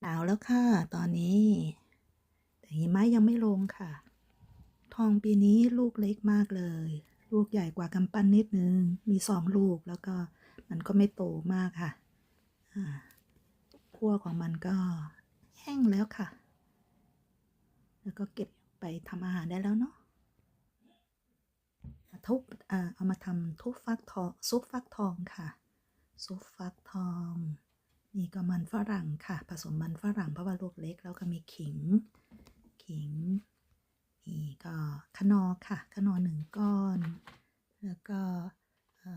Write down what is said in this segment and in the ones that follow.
หนาวแล้วค่ะ ตอนนี้ แต่หิมะยังไม่ลงค่ะ ทองปีนี้ลูกเล็กมากเลย ลูกใหญ่กว่ากำปั้นนิดนึง มีสองลูกแล้วก็มันก็ไม่โตมากค่ะขั้วของมันก็แห้งแล้วค่ะ แล้วก็เก็บไปทำอาหารได้แล้วเนาะทุบเอามาทำทุบฟักทองซุปฟักทองค่ะ ซุปฟักทอง นี่ก็มันฝรั่งค่ะ ผสมมันฝรั่งเพราะว่าลูกเล็กแล้วก็มีขิง ขิง นี่ก็ขนอค่ะขนอหนึ่งก้อน แล้วก็อา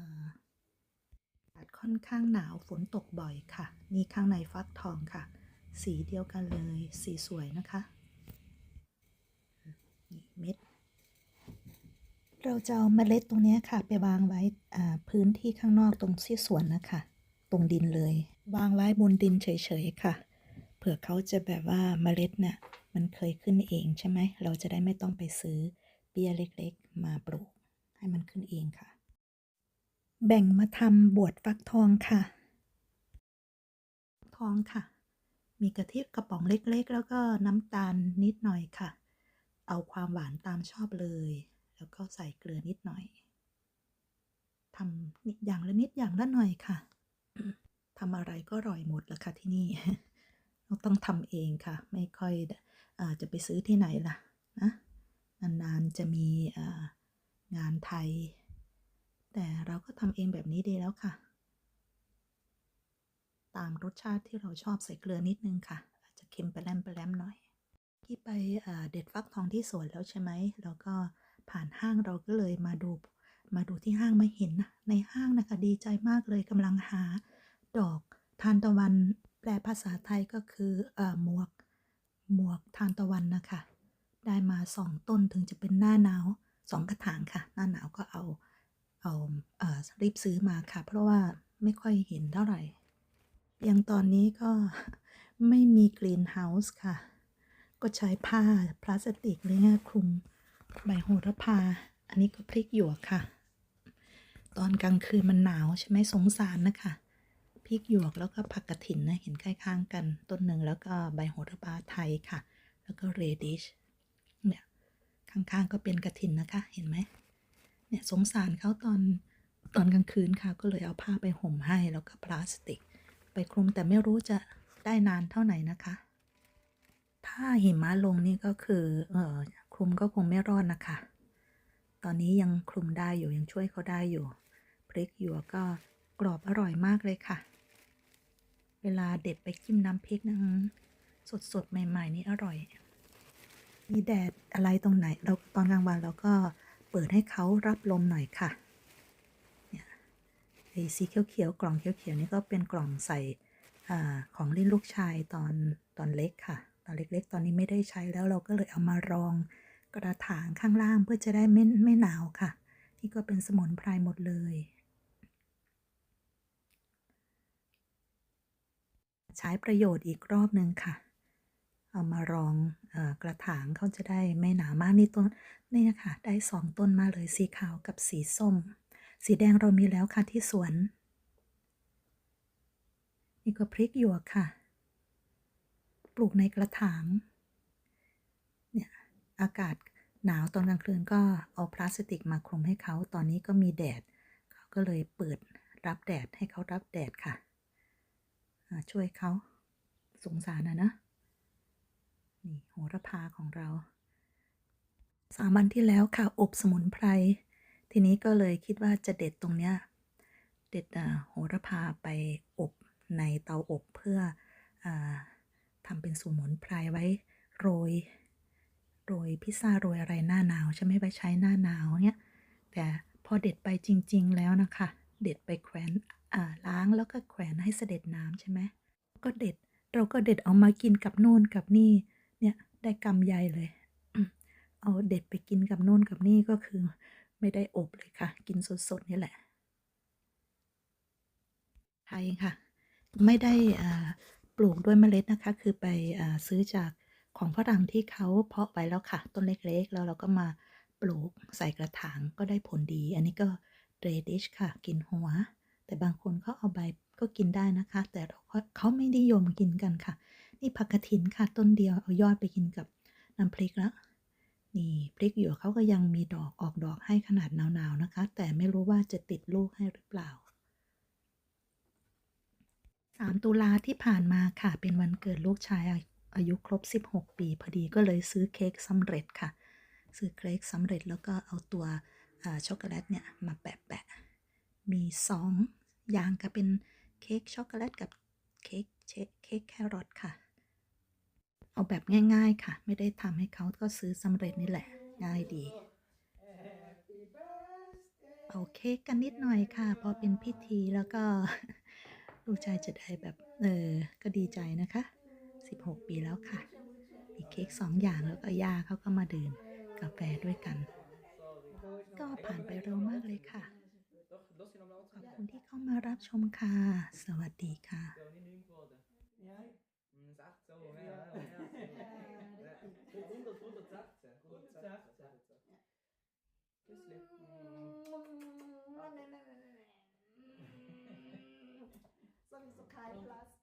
กาศค่อนข้างหนาวฝนตกบ่อยค่ะ นี่ข้างในฟักทองค่ะ สีเดียวกันเลยสีสวยนะคะนี่เม็ดเราจะเอาเมล็ดตรงนี้ค่ะ ไปวางไว้พื้นที่ข้างนอกตรงที่สวนนะคะ ตรงดินเลย วางไว้บนดินเฉยๆค่ะ เผื่อเขาจะแบบว่าเมล็ดเนี่ยมันเคยขึ้นเองใช่ไหม เราจะได้ไม่ต้องไปซื้อเบี้ยเล็กๆ มาปลูก ให้มันขึ้นเองค่ะ แบ่งมาทำบวชฟักทองค่ะ ทองค่ะ มีกะทิกระป๋องเล็กๆ แล้วก็น้ำตาลนิดหน่อยค่ะ เอาความหวานตามชอบเลย แล้วก็ใส่เกลือนิดหน่อยทำนิดอย่างละนิดอย่างละหน่อยค่ะ ทำอะไรก็อร่อยหมดละค่ะที่นี่เราต้องทำเองค่ะ ไม่ค่อยอจะไปซื้อที่ไหนล่ะนะนานๆจะมีงานไทย แต่เราก็ทำเองแบบนี้ดีแล้วค่ะ ตามรสชาติที่เราชอบใส่เกลือนิดนึงค่ะ อาจจะเค็มไปแลมไปแลมหน่อยที่ไปเด็ดฟักทองที่สวนแล้วใช่ไหมแล้วก็ผ่านห้างเราก็เลยมาดูมาดูที่ห้างม่เห็นนะในห้างนะคะดีใจมากเลยกำลังหา ดอกทานตะวันแปลภาษาไทยก็คือเอ่อหมวก หมวกทานตะวันนะคะ ได้มาสองต้นถึงจะเป็นหน้าหนาวสองกระถางค่ะ หน้าหนาวก็เอาเอาเอ่อรีบซื้อมาค่ะ เพราะว่าไม่ค่อยเห็นเท่าไหร่ย่างตอนนี้ก็ไม่มีกรีนเฮาส์ค่ะ ก็ใช้ผ้าพลาสติกเลยนี่ยคลุมใบโหระพา อันนี้ก็พริกหยวกค่ะ ตอนกลางคืนมันหนาวใช่ไหมสงสารนะคะ ริกหยวกแล้วก็ผักกระถินนะเห็นใกล้ข้างกันต้นหนึ่งแล้วก็ใบโหระพาไทยค่ะ แล้วก็เรดิชเนี่ยข้างๆก็เป็นกระถินนะคะเห็นไหมเนี่ยสงสารเขาตอนตอนกลางคืนค่ะ ก็เลยเอาผ้าไปห่มให้แล้วก็พลาสติก ไปคลุมแต่ไม่รู้จะได้นานเท่าไหร่นะคะ ถ้าหิมะลงนี่ก็คือเออคลุมก็คงไม่รอดนะคะ ตอนนี้ยังคลุมได้อยู่ยังช่วยเขาได้อยู่พริกหยวกก็กรอบอร่อยมากเลยค่ะ เวลาเด็ดไปจิ้มน้ำพริกนะสดสดใหม่ ๆ นี่อร่อย มีแดดอะไรตรงไหนเราตอนกลางวันเราก็เปิดให้เขารับลมหน่อยค่ะเนี่ยไอ้สีเขียวๆกล่องเขียวๆนี่ก็เป็นกล่องใส่อของเล่นลูกชายตอนตอนเล็กค่ะ ตอนเล็กๆ ตอนนี้ไม่ได้ใช้แล้วเราก็เลยเอามารองกระถางข้างล่างเพื่อจะได้ไม่ไม่หนาวค่ะ นี่ก็เป็นสมุนไพรหมดเลย ใช้ประโยชน์อีกรอบหนึ่งค่ะ เอามารองอกระถางเขาจะได้ไม่หนามากนี่ต้นนี่นะคะได้สองต้นมาเลยสีขาวกับสีส้ม สีแดงเรามีแล้วค่ะที่สวน นี่ก็พริกหยวกค่ะ ปลูกในกระถางเนี่ยอากาศหนาวตอนกลางคืนก็เอาพลาสติกมาคลุมให้เขา ตอนนี้ก็มีแดด เขาก็เลยเปิดรับแดดให้เขารับแดดค่ะ ช่วยเขาสงสารนะนะ นี่โหระพาของเรา สามวันที่แล้วค่ะ อบสมุนไพร ทีนี้ก็เลยคิดว่าจะเด็ดตรงเนี้ย เด็ดโหระพาไปอบในเตาอบเพื่ออทำเป็นสมุนไพรไว้โรย โรยพิซซ่าโรยอะไรหน้าหนาวใช่ไหมไปใช้หน้าหนาวเนี่ย แต่พอเด็ดไปจริง ๆ แล้วนะคะ เด็ดไปแขวน ล้างแล้วก็แขวนให้เสด็จน้ำใช่ไหมก็เด็ด เราก็เด็ดเอามากินกับโน่นกับนี่ เนี่ยได้กำใหญ่เลย เอาเด็ดไปกินกับโน่นกับนี่ก็คือ ไม่ได้อบเลยค่ะ กินสดๆนี่แหละไทยค่ะ ไม่ได้ปลูกด้วยเมล็ดนะคะ คือไปอซื้อจากของฝรั่งที่เขาเพาะไว้แล้วค่ะ ต้นเล็กๆ แล้วเราก็มาปลูกใส่กระถางก็ได้ผลดี อันนี้ก็เรดิชค่ะ กินหัว แต่บางคนเขาเอาใบก็กินได้นะคะ แต่เขาไม่นิยมกินกันค่ะ นี่ผักกระถินค่ะต้นเดียวเอายอดไปกินกับน้ำพริกแล้วนี่พริกหยวกเขาก็ยังมีดอกออกดอกให้ขนาดหนาวๆนะคะ แต่ไม่รู้ว่าจะติดลูกให้หรือเปล่า 3 ตุลาที่ผ่านมาค่ะ เป็นวันเกิดลูกชายอายุครบ 16 ปีพอดีก็เลยซื้อเค้กสำเร็จค่ะ ซื้อเค้กสำเร็จแล้วก็เอาตัวช็อกโกแลตเนี่ยมาแปะแปะมี 2 อย่างก็เป็นเค้กช็อกโกแลตกับเค้กเชเค้กแครอทค่ะ เอาแบบง่ายๆค่ะ ไม่ได้ทำให้เขาก็ซื้อสำเร็จนี่แหละ ง่ายดี เอาเค้กกันนิดหน่อยค่ะ พอเป็นพิธีแล้วก็ ลูกชายจะได้แบบ เออ ก็ดีใจนะคะ 16 ปีแล้วค่ะ มีเค้กสองอย่างแล้วก็ย่าเขาก็มาดื่มกาแฟด้วยกัน ก็ผ่านไปเร็วมากเลยค่ะ ขอบคุณที่เข้ามารับชมค่ะ สวัสดีค่ะ Ik wil niet